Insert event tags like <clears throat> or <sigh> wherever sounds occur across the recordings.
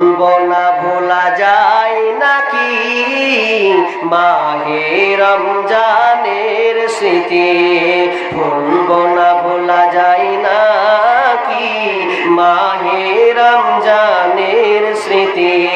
ভুলবো না ভোলা যায় নাকি? মাহে রমজানের স্মৃতি। ভুলবো না ভোলা যায় নাকি? মাহে রমজানের স্মৃতি।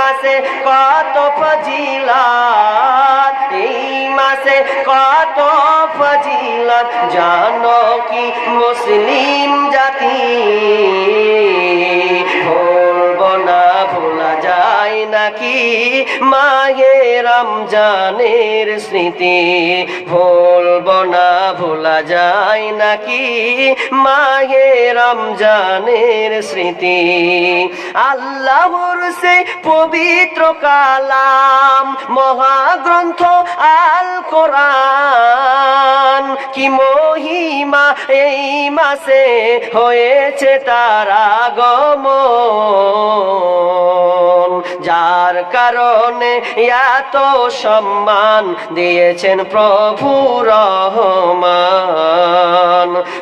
মাসে কত ফজিলত? এই মাসে কত ফজিলত? জানো কি মুসলিম জাতি? ভুলব না ভোলা যায় নাকি মাহে রমজানের স্মৃতি? ভুলব না, ভোলা যায় নাকি মাহে রমজানের স্মৃতি? আল্লাহর সে পবিত্র কালাম, মহাগ্রন্থ আল কোরআন কি মহিমা এই মাসে হয়েছে তার আগমন? যার কারণে এত সম্মান দিয়েছেন প্রভু রহমান।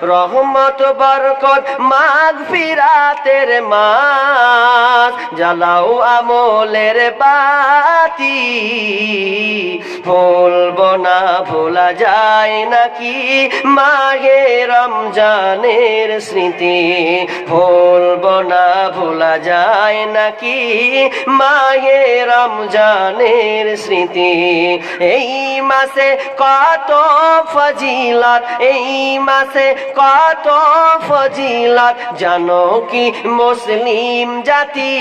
রহমত, বরকত, মাঘ ফিরাতের মাস, জ্বালাও আমলের বাতি। ভুলব না ভোলা যায় নাকি মাঘে রমজানের স্মৃতি? ভুলব না ভোলা যায় নাকি মাঘে রমজানের স্মৃতি। এই মাসে কত ফজিলাত, এই মাসে কত ফজিলাত, জানো কি মুসলিম জাতি?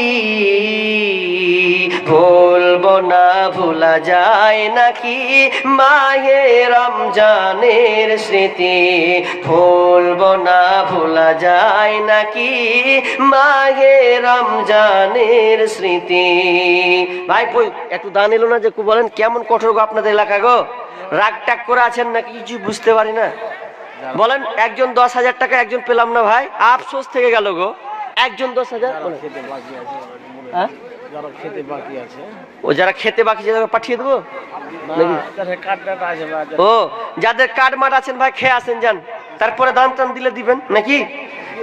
ভুলব না, ভোলা যায় নাকি মাহে রমজানের স্মৃতি? ভুলব না, ভোলা যায় নাকি মাহে রমজানের স্মৃতি? ভাই একটু দান এলো না যে কু বলেন কেমন কঠোর গো আপনাদের এলাকা গো? রাগ টাগ করে আছেন নাকি কিছু বুঝতে পারি না? বলেন একজন দশ হাজার টাকা একজন পেলাম না ভাই আফসোস থেকে গেল গো। একজন দশ হাজার হ্যাঁ? যারা খেতে বাকি ও যারা খেতে বাকি পাঠিয়ে দেবো? ও যাদের কার্ড মাঠ আছেন ভাই খেয়ে আসেন যান। তারপরে দান টান দিলে দিবেন নাকি?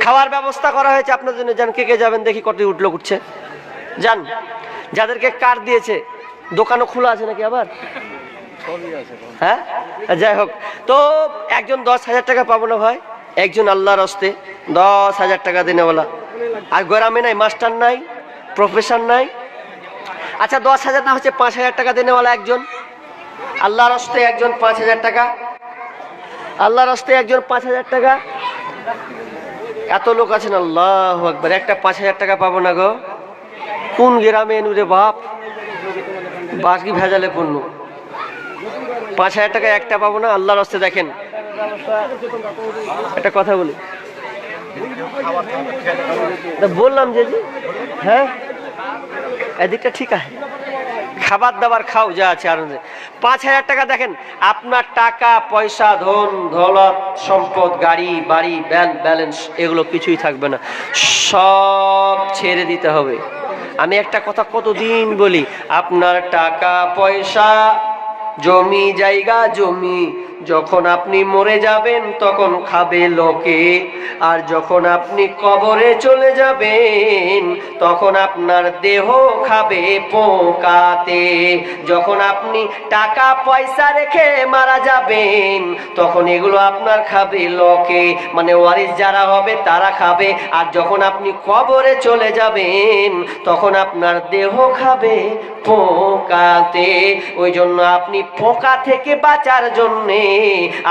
খাওয়ার ব্যবস্থা করা হয়েছে আপনার জন্য যান কে কে যাবেন দেখি কত উঠল উঠছে। যান। যাদেরকে কার্ড দিয়েছে? দোকানও খোলা আছে নাকি আবার। হ্যাঁ? যাই হোক। তো একজন দশ হাজার টাকা পাবো না ভাই? একজন আল্লাহর হস্তে দশ হাজার টাকা দিনেওয়ালা। আর গ্রামে নাই, মাস্টার নাই, প্রফেসর নাই। আচ্ছা দশ হাজার না হচ্ছে পাঁচ হাজার টাকা দিনেওয়ালা একজন? আল্লাহর হস্তে একজন পাঁচ হাজার টাকা। আল্লাহর হস্তে একজন পাঁচ হাজার টাকা। এত লোক আছেন, আল্লাহ একবার একটা পাঁচ হাজার টাকা পাবো না গো। কোন গ্রামে এনুরে বাপ? বাকি ভেজালে পণ্য? পাঁচ হাজার টাকা একটা পাবো না? আল্লাহর হস্তে দেখেন। একটা কথা বলি। বললাম যে হ্যাঁ? এদিকটা ঠিক আছে। খাবার দাবার খাও, যা আছে আর পাঁচ হাজার টাকা দেখেন, আপনার টাকা, পয়সা, ধন, দৌলত, সম্পদ, গাড়ি, বাড়ি ব্যাংক ব্যালেন্স, এগুলো কিছুই থাকবে না। সব ছেড়ে দিতে হবে। আমি একটা কথা কতদিন বলি? আপনার টাকা পয়সা জমি জায়গা জমি যখন আপনি মরে যাবেন, তখন খাবে লোকে। আর যখন আপনি কবরে চলে যাবেন, তখন আপনার দেহ খাবে পোকাতে। যখন আপনি টাকা, পয়সা রেখে মারা যাবেন, তখন এগুলো আপনার খাবে লোকে। মানে ওয়ারিস যারা হবে, তারা খাবে। আর যখন আপনি কবরে চলে যাবেন, তখন আপনার দেহ খাবে পোকাতে। ওই জন্য আপনি পোকা থেকে বাঁচার জন্যে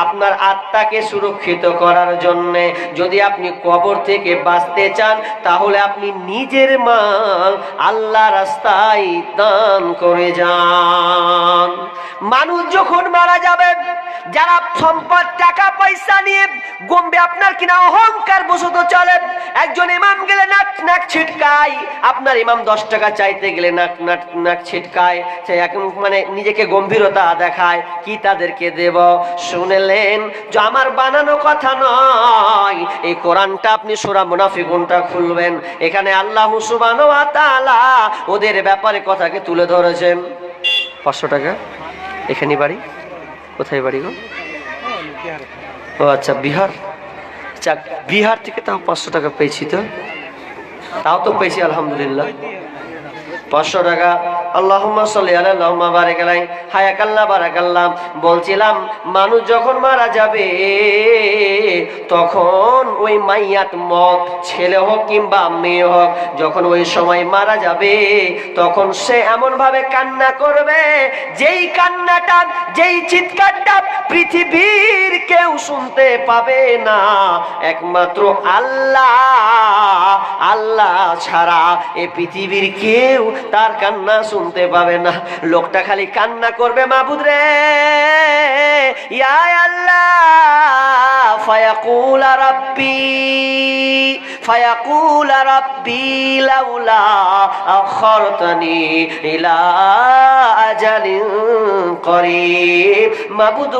আপনার আত্মাকে সুরক্ষিত করার জন্য যদি আপনি কবর থেকে বাঁচতে চান, তাহলে আপনি নিজের মাল আল্লাহ রাস্তায় দান করে যান। মানুষ যখন মারা যাবে, যারা সম্পদ, টাকা, পয়সা নিয়ে গম্বে আপনার কিনা অহংকার বসত চলে, একজন ইমাম গেলে নাক নাক ছিটকায়। আপনার ইমাম দশ টাকা চাইতে গেলে নাক নাক নাক ছিটকায়। সে মানে নিজেকে গম্ভীরতা দেখায়, কি তাদেরকে দেব? শুনলেন, যে আমার বানানো কথা নয়। এই কোরআনটা আপনি সোরা মুনাফিকুনটা খুলবেন। এখানে আল্লাহ তাআলা ওদের ব্যাপারে কথাকে তুলে ধরেছেন। পাঁচশো টাকা? এখানে বাড়ি? কোথায় বাড়ি গো? ও আচ্ছা বিহার। যাক বিহার থেকে তাও পাঁচশো টাকা পেয়েছি তো? তাও তো পেয়েছি, আলহামদুলিল্লাহ। পাঁচশো টাকা। আল্লাহুম্মা সাল্লি আলা আল্লাহুম্মা বারিক আলাই হায়াকাল্লাহ বারাকাল্লাহ বলছিলাম, মানুষ যখন মারা যাবে, তখন ওই মাইয়াত মত ছেলে হোক কিংবা মেয়ে হোক, যখন ওই সময় মারা যাবে, তখন সে এমন ভাবে কান্না করবে, যেই কান্নাটা, যেই চিৎকারটা পৃথিবীর কেউ শুনতে পাবে না। একমাত্র আল্লাহ আল্লাহ ছাড়া এ পৃথিবীর কেউ তার কান্না শুনতে পাবে না। লোকটা খালি কান্না করবে, মাবুদ রে। ফায়াকুল লাউলা মাবুদ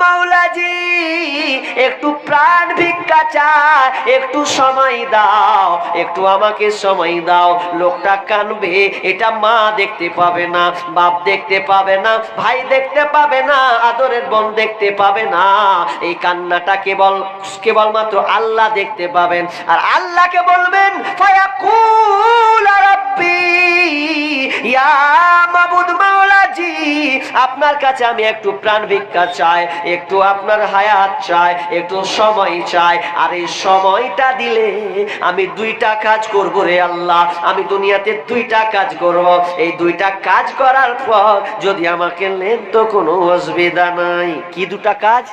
মাওলাজি, একটু প্রাণ ভিক্ষা চায়, একটু সময় দাও, একটু আমাকে সময় দাও। লোকটা কানবে, এটা মা দেখতে পাবে না, বাপ দেখতে পাবে না, ভাই দেখতে পাবে না, আদরের বোন দেখতে পাবে না। এই কান্নাটা কেবল, কেবলমাত্র আল্লাহ দেখতে পাবেন। আর আল্লাহকে বলবেন আপনার কাছে আমি একটু প্রাণ ভিক্ষা চাই, একটু আপনার হায়াত চাই, একটু সময় চাই। আর এই সময়টা দিলে আমি দুইটা কাজ করব রে আল্লাহ। আমি দুনিয়াতে দুইটা কাজ করব। এই দুইটা কাজ করার পর যদি আমাকে নেন তো কোনো অসুবিধা নাই। কি দুটা কাজ?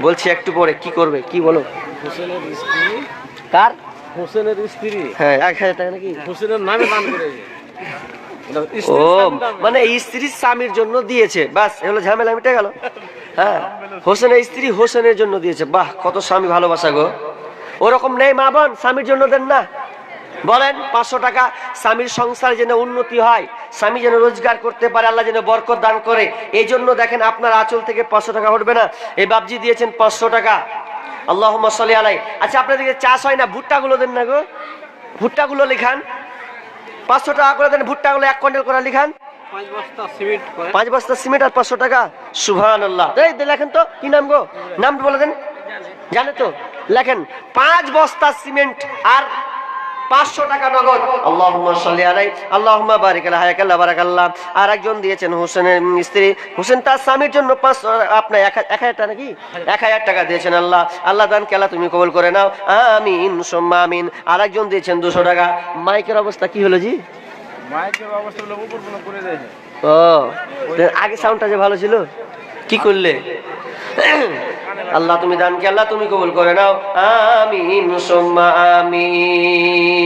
বলছি একটু পরে কি করবে? কি বলো? কার? হোসেনের স্ত্রী। হ্যাঁ এক হাজার টাকা নাকি? হোসেনের নামে দান করেছে ও। মানে স্ত্রীর স্বামীর জন্য দিয়েছে। বাস এগুলো ঝামেলা মিটে গেল। হ্যাঁ হোসেনের স্ত্রী হোসেনের জন্য দিয়েছে। বাহ, কত স্বামী ভালোবাসা গো। ওরকম নেই মা বোন, স্বামীর জন্য দেন না। বলেন, পাঁচশো টাকা, স্বামীর সংসার যেন উন্নতি হয়, স্বামী যেন রোজগার করতে পারে, আল্লাহ যেন বরকত দান করে, এই জন্য দেখেন আপনার আঁচল থেকে পাঁচশো টাকা উঠবে না। এই বাবজি দিয়েছেন পাঁচশো টাকা। আল্লাহ সাল্লি আলাই। আচ্ছা আপনাদেরকে চাষ হয় না, ভুট্টাগুলো দেন না গো। ভুট্টাগুলো লিখান। পাঁচশো টাকা করে দেন, ভুট্টাগুলো এক কুইন্টাল করে লিখান। পাঁচ বস্তা সিমেন্ট আর পাঁচশো টাকা? সুহান আল্লাহ লেখেন তো, কি নাম গো? নাম বলে দেন। জানে তো। লেখেন, পাঁচ বস্তা সিমেন্ট আর পাঁচশো টাকা দিয়েছেন হোসেনের স্ত্রী হোসেন তার স্বামীর জন্য পাঁচশো আপনার এক হাজার টাকা নাকি? এক হাজার টাকা দিয়েছেন আল্লাহ। আল্লাহ দান কেলা তুমি কবুল করে নাও। আমিন, সোম্মা দিয়েছেন দুশো টাকা। মাইকের অবস্থা কি হলো জি? মায়ের অবস্থা উপর কোনো করে দিয়েছে ও আগে সাউন্ডটা যে ভালো ছিল? কি করলে? আল্লাহ তুমি দান কি আল্লাহ তুমি কবুল করে নাও। আমিন সোম্মা আমিন।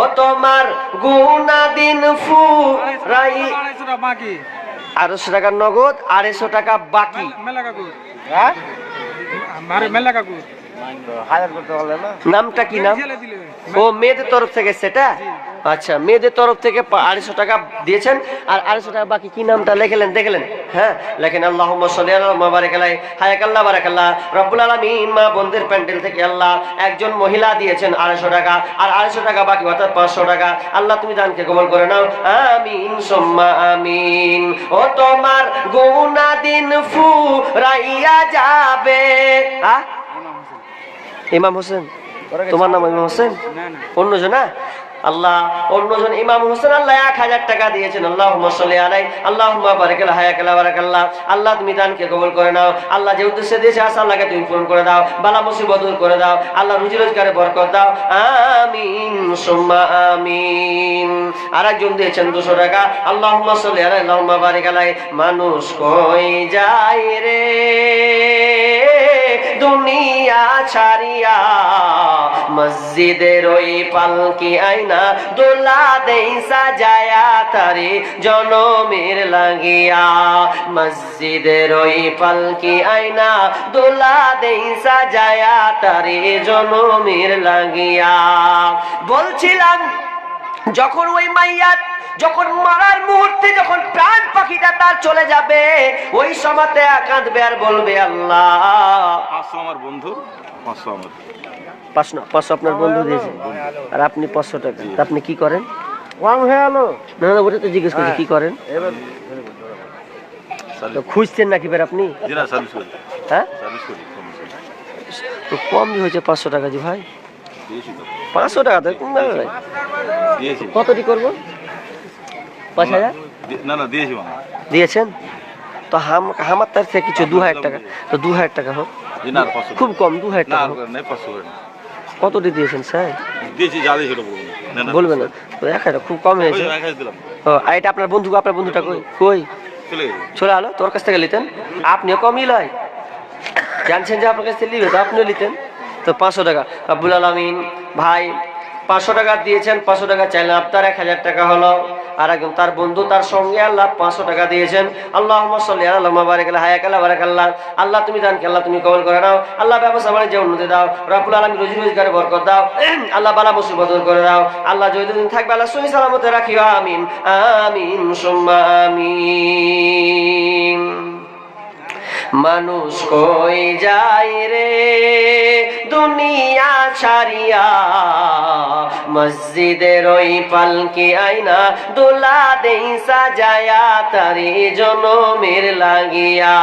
ও তোমার গুনা দিন ফু রাই বাকি। আড়াইশো টাকা নগদ আড়াইশো টাকা বাকি। মেলা কাকু হ্যাঁ? মেলা কাকু নামটা কি নাম? ও মেয়েদের তরফ থেকে সেটা? আচ্ছা মেয়েদের তরফ থেকে আড়াইশো টাকা দিয়েছেন আর আড়াইশো টাকা বাকি কি নামটা লেখলেন দেখলেন? হ্যাঁ লেখেন আল্লাহ বারাকালাই হায়াকাল্লাহ বারাকাল্লাহ রব্বুল আলমিন মা বোনদের প্যান্ডেল থেকে আল্লাহ একজন মহিলা দিয়েছেন আড়াইশো টাকা আর আড়াইশো টাকা বাকি অর্থাৎ পাঁচশো টাকা। আল্লাহ তুমি দানকে কবল করে নাও। আমিন সোম্মা আমিন। ও তোমার গুনা দিন ফু রাইয়া যাবে। আহ? ইমাম হোসেন? তোমার নাম ইমাম হোসেন? না না। অন্য জনা আল্লাহ অন্যজন ইমাম হোসেন আল্লাহ এক হাজার টাকা দিয়েছেন। আল্লাহ আলাই আল্লাহ বারাকাল হায়াকাল্লাহ বারাকাল্লাহ। আল্লাহ তুমি দানকে কবুল করে নাও। আল্লাহ যে উদ্দেশ্যে দিয়েছে আসা আল্লাহকে তুমি পূরণ করে দাও। বালা মুসিবত দূর করে দাও। আল্লাহ রুজি রোজগারে বরকত দাও। আমিন সুম্মা আমিন। আর একজন দিয়েছেন দুশো টাকা। আল্লাহ সাল্লি আলাই আল্লাহ বারিক আলাই মানুষ কই যায় রে? দুনিয়া ছাড়িয়া, মসজিদের ওই পালকি আইনা দোলা দেই সাজায়া, তারে জনমের লাগিয়া, মসজিদের ওই পালকি আইনা দোলা দেই সাজায়া, তারে জনমের লাগিয়া। বলছিলাম, যখন ওই মাইয়া যখন মারার মুহূর্তে যখন প্রাণ পাখিটা তার চলে যাবে ওই সময়তে কাঁদবে আর বলবে আল্লাহ। পাঁচশো আমার বন্ধু পাঁচশো আমার। পাঁচশো পাঁচশো আপনার বন্ধু দিয়েছে। আর আপনি পাঁচশো টাকা। তা আপনি কি করেন? ওয়াং হয়ে গেলো না না ওটা তো জিজ্ঞেস করছি কি করেন? তো খুঁজছেন নাকি বের আপনি? হ্যাঁ। তো কম হয়েছে পাঁচশো টাকা জি ভাই। পাঁচশো টাকা তো কতটি করব? পাঁচ হাজার? না না দিয়েছি দিয়েছেন? তো হাম আমার তার থেকে কিছু দু হাজার টাকা। তো দু হাজার টাকা হোক। খুব কম দু হাজার টাকা। কতটি দিয়েছেন স্যার? দিয়েছি যা দিয়েছি ওটা না। এক হাজার খুব কম হয়েছে। ও আর এটা আপনার বন্ধু আপনার বন্ধুটা কই? কই? চলে আলো তোর কাছ থেকে নিতেন আপনিও কমই লয়। জানছেন যে আপনার কাছ থেকে নিবে তো আপনিও নিতেন তো পাঁচশো টাকা। আব্বুল আলমিন ভাই পাঁচশো টাকা দিয়েছেন পাঁচশো টাকা চাইলেন আপনার এক হাজার টাকা হলো। আর একজন তার বন্ধু তার সঙ্গে আল্লাহ পাঁচশো টাকা দিয়েছেন। আল্লাহ আল্লাহ আল্লাহ। আল্লাহ, তুমি দান আল্লাহ তুমি কবল করে নাও। আল্লাহ ব্যবসা বাণিজ্যে উন্নতি দাও। রাফুল আলম রোজি রোজগারে বরকত দাও। <clears throat> আল্লাহ বালা বদল করে দাও। আল্লাহ যতদিন থাকবে, আল্লাহ সহি সালামতে রাখিও। আমিন আমিন, সুম্মা, আমিন। মানুষ কই যায় রে? দুনিয়া ছাড়িয়া মসজিদের ওই পালকি আইনা দোলা দেই সাজায়া তারি জনমের লাগিয়া।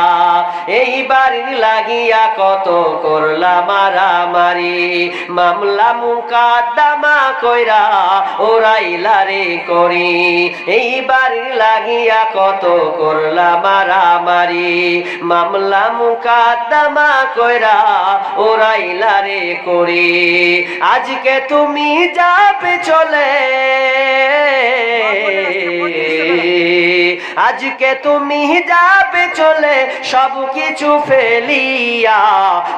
এই বাড়ির লাগিয়া কত করলা মারামারি। মামলা মুকাদ্দামা কইরা ওরাইলা রে করি। এই বাড়ির লাগিয়া কত করলা মারামারি। মামলা মুকাদ্দামা কইরা ওরাইলা রে করি আজকে তুমি যাবে চলে। আজকে তুমি যাবে চলে, সব কিছু ফেলিয়া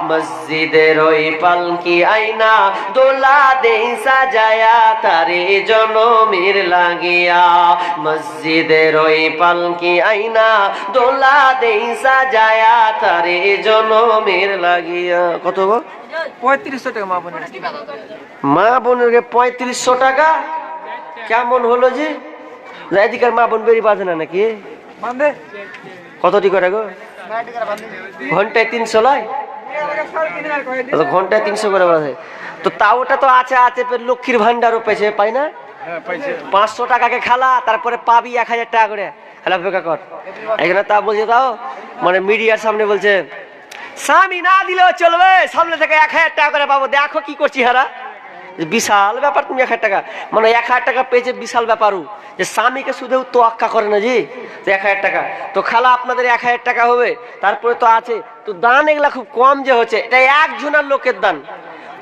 মসজিদের ওই পালকি আইনা দোলা দেই সাজায়া, তারে জনমের লাগিয়া মসজিদের ওই পালকি আইনা দোলা দেই সাজায়া তারে জনমের লাগিয়া। কত গো? পঁয়ত্রিশশো টাকা মা বোনের। মা বোনের পঁয়ত্রিশশো টাকা? কেমন হলো যে? এদিকার মা বোন বেরি বাঁধে না নাকি? কতটি করে গো? ঘন্টায় তিনশো লয়? ঘন্টায় তিনশো করে বাঁধে। তো তা ওটা তো আছে আছে লক্ষ্মীর ভান্ডারও পেয়েছে পাই না? হ্যাঁ পাঁচশো টাকাকে খালা তারপরে পাবি এক হাজার টাকা করে। অপেক্ষা কর। এখানে তা বলছে তাও মানে মিডিয়ার সামনে বলছে, স্বামী না দিলেও চলবে, সামনে থেকে এক হাজার টাকা করে পাবো। দেখো কি করছি হারা। বিশাল ব্যাপার তুমি এক হাজার টাকা। মানে এক হাজার টাকা পেয়েছে বিশাল ব্যাপারও। যে স্বামীকে শুধু তো আক্কা করে না জি তো এক হাজার টাকা। তো খালা, আপনাদের এক হাজার টাকা হবে। তারপরে তো আছে। তো দান এগুলা খুব কম যে হচ্ছে। এটা একজনের লোকের দান।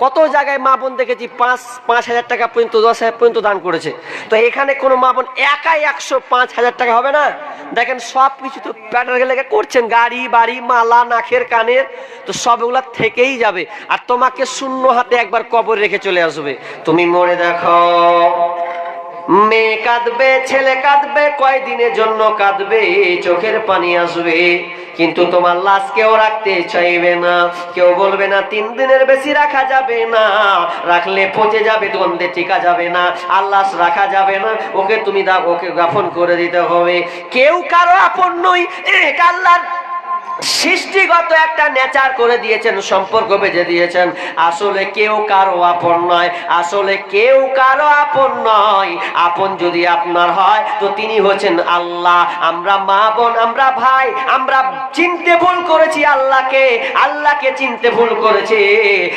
কত জায়গায় মা বোন দেখেছি, পাঁচ পাঁচ হাজার টাকা পর্যন্ত, দশ হাজার পর্যন্ত দান করেছে। তো এখানে কোনো মা বোন একাই একশো পাঁচ হাজার টাকা হবে না? দেখেন, সব কিছু তো প্যাটার লেগে করছেন, গাড়ি, বাড়ি, মালা, নাকের, কানের, তো সব সবগুলা থেকেই যাবে। আর তোমাকে শূন্য হাতে একবার কবর রেখে চলে আসবে। তুমি মনে দেখো, মেয়ে কাঁদবে, ছেলে কাঁদবে, কয়দিনের জন্য কাঁদবে চোখের পানি আসবে। কিন্তু তোমার লাশ কেউ রাখতে চাইবে না। কেউ বলবে না, তিন দিনের বেশি রাখা যাবে না। রাখলে পচে যাবে, গন্ধে টিকা যাবে না। আর লাশ রাখা যাবে না। ওকে তুমি দা ওকে গাফন করে দিতে হবে। কেউ কারও আপন নই এক আল্লাহর সৃষ্টিগত একটা নেচার করে দিয়েছেন, সম্পর্ক বেঁধে দিয়েছেন। আসলে কেউ কারও আপন নয়, আসলে কেউ কারও আপন নয়। আপন যদি আপনার হয়, তো তিনি হচ্ছেন আল্লাহ। আমরা মা বোন, আমরা ভাই, আমরা চিনতে ভুল করেছি আল্লাহকে আল্লাহকে চিনতে ভুল করেছি।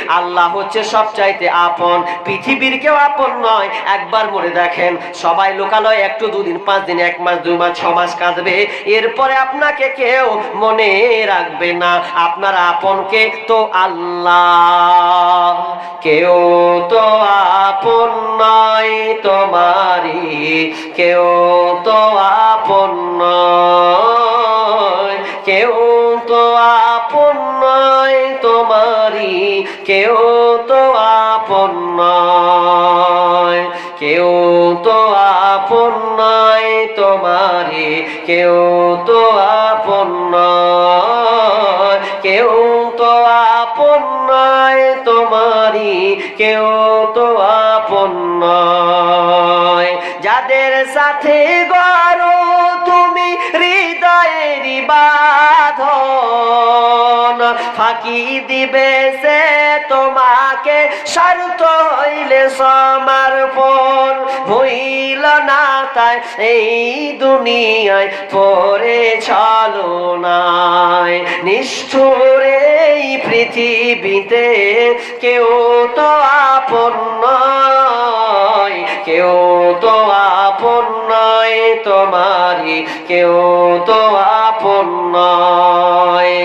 আল্লাহ হচ্ছে সবচাইতে আপন। পৃথিবীর কেউ আপন নয়। একবার মনে দেখেন, সবাই লোকালয় একটু দুদিন, পাঁচ দিন, এক মাস, দুই মাস, ছ মাস কাঁদবে। এরপরে আপনাকে কেউ মনে রাখবে না। আপনার আপনকে তো আল্লাহ। কেউ তো আপন নয় তোমারি কেউ তো আপন নয়। কেউ তো আপন নয় তোমারি কেউ তো আপন নয়। কেউ তো আপন নয় তোমারি কেউ তো ভইল না তাই এই দুনিয়ায় পরে চলো নাই। নিষ্ঠুর এই পৃথিবীতে কেউ তো আপন নয়, কেউ তো আপন নয় তোমারি কেউ তো আপন নয়।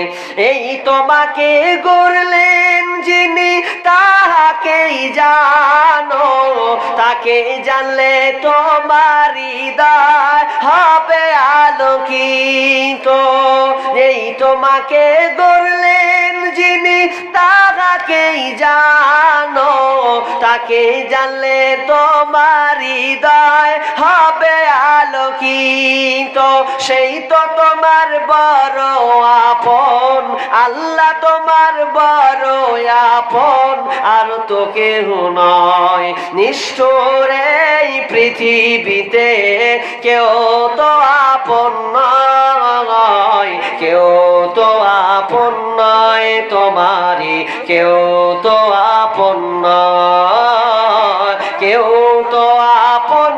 এই তোমাকে গড়লেন যিনি তাহাকেই জানো তাকে জানলে তোমার হৃদয় হবে আলোকিত। এই তোমাকে গড়লেন যিনি তাহাকেই জানো, তাকে জানলে তোমার হৃদয় হবে আলোকিত। সেই তো তোমার বড় আপন, আল্লাহ তোমার বড় আপন, আর তো কেহ নয়। নিষ্ঠুর এই পৃথিবীতে কেউ তো আপন নয়, কেউ তো আপন নয়। তোমারি কেউ তো আপন কেউ তো আপন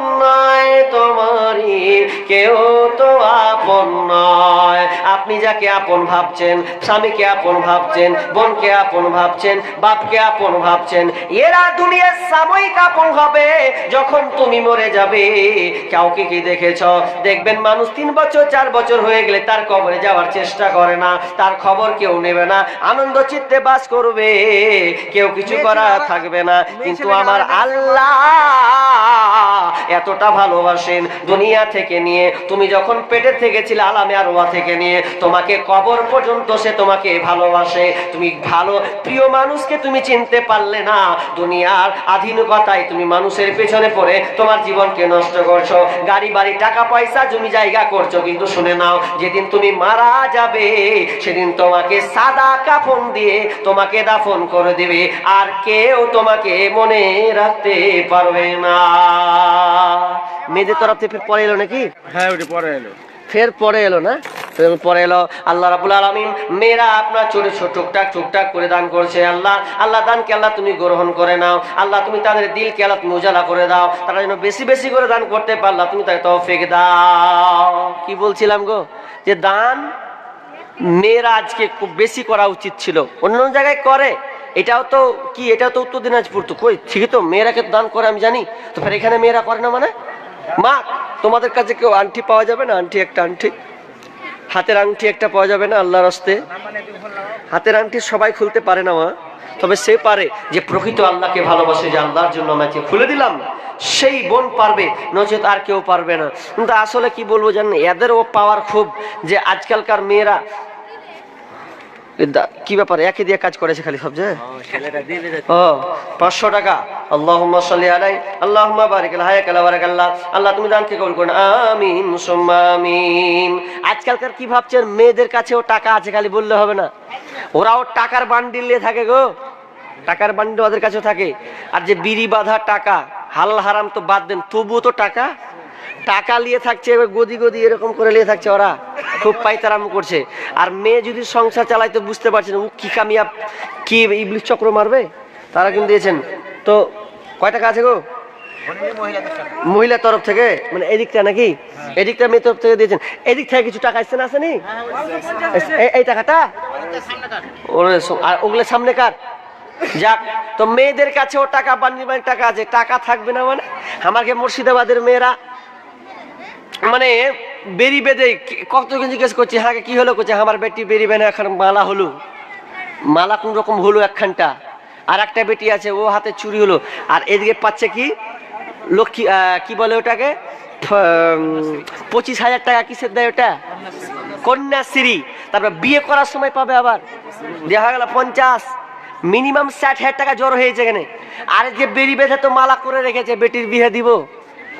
তোমারি কেউ তো আপন আপনি যাকে আপন ভাবছেন স্বামীকে আপন ভাবছেন বোনকে আপন ভাবছেন বাপকে আপন ভাবছেন এরা দুনিয়ার সাময়িক আপন হবে যখন তুমি মরে যাবে। কাউকে কি দেখেছ? দেখবেন মানুষ তিন বছর চার বছর হয়ে গেলে তার কবরে যাওয়ার চেষ্টা করে না তার খবর কেউ নেবে না আনন্দ চিত্তে বাস করবে কেউ কিছু করা থাকবে না। কিন্তু আমার আল্লাহ এতটা ভালোবাসেন দুনিয়া থেকে নিয়ে। তুমি যখন পেটের থেকে ছিলে আলামে আর ওয়া থেকে নিয়ে তোমাকে কবর পর্যন্ত সে তোমাকে ভালোবাসে। তুমি ভালো, প্রিয় মানুষকে তুমি চিনতে পারলে না। দুনিয়ার আধুনিকতায় তুমি মানুষের পেছনে পড়ে তোমার জীবনকে নষ্ট করছ। গাড়ি, বাড়ি, টাকা, পয়সা, জমি, জায়গা করছ। কিন্তু শুনে নাও, যেদিন তুমি মারা যাবে, সেদিন তোমাকে সাদা কাফন দিয়ে তোমাকে দাফন করে দেবে। আর কেউ তোমাকে মনে রাখতে পারবে না। মেয়েদের তরফ থেকে পরে এলো নাকি? হ্যাঁ ওটি পরে এলো। ফের পরে এলো না? পরে এলো আল্লাহ রাবুল আলমিন। মেয়েরা আপনার চোরে টুকটাক টুকটাক করে দান করছে, আল্লাহ। আল্লাহ দানকে আল্লাহ তুমি গ্রহণ করে নাও। আল্লাহ তুমি তাদের দিলকে আল্লাহ তুমি উজালা করে দাও। তারা যেন বেশি বেশি করে দান করতে পারলা তুমি তাকে তৌফিক দাও। কি বলছিলাম গো? যে দান মেয়েরা আজকে খুব বেশি করা উচিত ছিল। অন্য জায়গায় করে। এটাও তো কি? এটাও তো উত্তর দিনাজপুর তো। কই? ঠিকই তো, মেয়েরাকে দান করে, আমি জানি। তো ফের এখানে মেয়েরা করে না মানে? মা, তোমাদের কাছে কেউ আংটি পাওয়া যাবে না? আংটি একটা আংটি। হাতের আংটি একটা পাওয়া যাবে না আল্লাহর হস্তে? হাতের আংটি সবাই খুলতে পারে না মা। তবে সে পারে যে প্রকৃত আল্লাহকে ভালোবাসে, যে আল্লাহর জন্য আমাকে খুলে দিলাম। সেই বোন পারবে, নচেত আর কেউ পারবে না। কিন্তু আসলে কি বলব জানেন, এদেরও পাওয়ার খুব যে আজকালকার মেয়েরা কি ব্যাপার একই দিয়ে কাজ করেছে খালি সব যে? ও পাঁচশো টাকা। আল্লাহুম্মা সাল্লি আলাই আল্লাহুম্মা বারিক আলা হায়াক আলা বারাক আল্লাহ আল্লাহ তুমি দানকে কবুল করুন। আমিন সুম্মা আমিন। আজকালকার কি ভাবছেন মেয়েদের কাছেও টাকা আছে খালি বললে হবে না? ওরাও টাকার বান্ডিল নিয়ে থাকে গো। টাকার বান্ডিল ওদের কাছেও থাকে। আর যে বিড়ি বাঁধা টাকা হাল হারাম তো বাদ দেন তবুও তো টাকা। টাকা নিয়ে থাকছে এবার গদি গদি এরকম করে নিয়ে থাকছে ওরা। খুব পাইতারাম করছে। আর মেয়ে যদি সংসার চালায় তো বুঝতে পারছেন ও কি কামিয়াব, কি ইবলিশ চক্র মারবে? তারা কিন্তু দিয়েছেন। তো কয় টাকা আছে গো? মহিলার তরফ থেকে? মানে এদিকটা নাকি? এদিকটা মেয়ের তরফ থেকে দিয়েছেন। এদিক থেকে কিছু টাকা এসছে না আসেনি এই- টাকাটা? আর ওগুলো সামনে কার? যাক, তো মেয়েদের কাছেও টাকা বান্নি বান্নি টাকা আছে। টাকা থাকবে না মানে? আমাকে মুর্শিদাবাদের মেয়েরা মানে বেরি বেঁধে কত জিজ্ঞেস করছে হ্যাঁ কি হলো? করছে আমার বেটি বেরি বেঁধে এখন মালা হলো। মালা কোন রকম হলো একখানটা। আর একটা বেটি আছে, ও হাতে চুরি হলো। আর এদিকে পাচ্ছে কি? লক্ষ্মী কি বলে ওটাকে? পঁচিশ হাজার টাকা কিসের দেয় ওটা? কন্যাশ্রী। তারপর বিয়ে করার সময় পাবে আবার। দেখা গেল পঞ্চাশ। মিনিমাম ষাট হাজার টাকা জ্বর হয়েছে এখানে। আর যে বেরি বেঁধে তো মালা করে রেখেছে, বেটির বিয়ে দিব।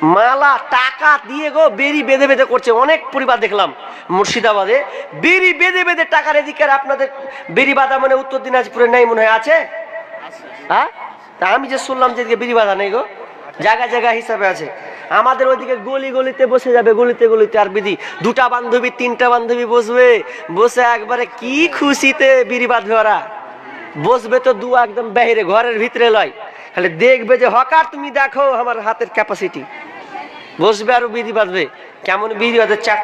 মালা, টাকা দিয়ে গো বেরি বেঁধে বেঁধে করছে। অনেক পরিবার দেখলাম মুর্শিদাবাদে। বেরি বেঁধে বেঁধে টাকার এদিকের আপনাদের বেরি বাঁধা মানে উত্তর দিনাজপুরে নেই মনে হয়, আছে? হ্যাঁ? তা আমি যে শুনলাম যে বেরি বাঁধা নেই গো, জায়গা জায়গা হিসাবে আছে। আমাদের ওইদিকে গলি গলিতে বসে যাবে, গলিতে গলিতে। আর বিধি, দুটা বান্ধবী, তিনটা বান্ধবী বসবে। বসে একবারে কি খুশিতে বিড়ি বাঁধবে ওরা? বসবে তো দু একদম বাইরে ঘরের ভিতরে লয়। খালি দেখবে যে হকার, তুমি দেখো আমার হাতের ক্যাপাসিটি বসবে আরও বিধি বাঁধবে। কেমন বিধি চাক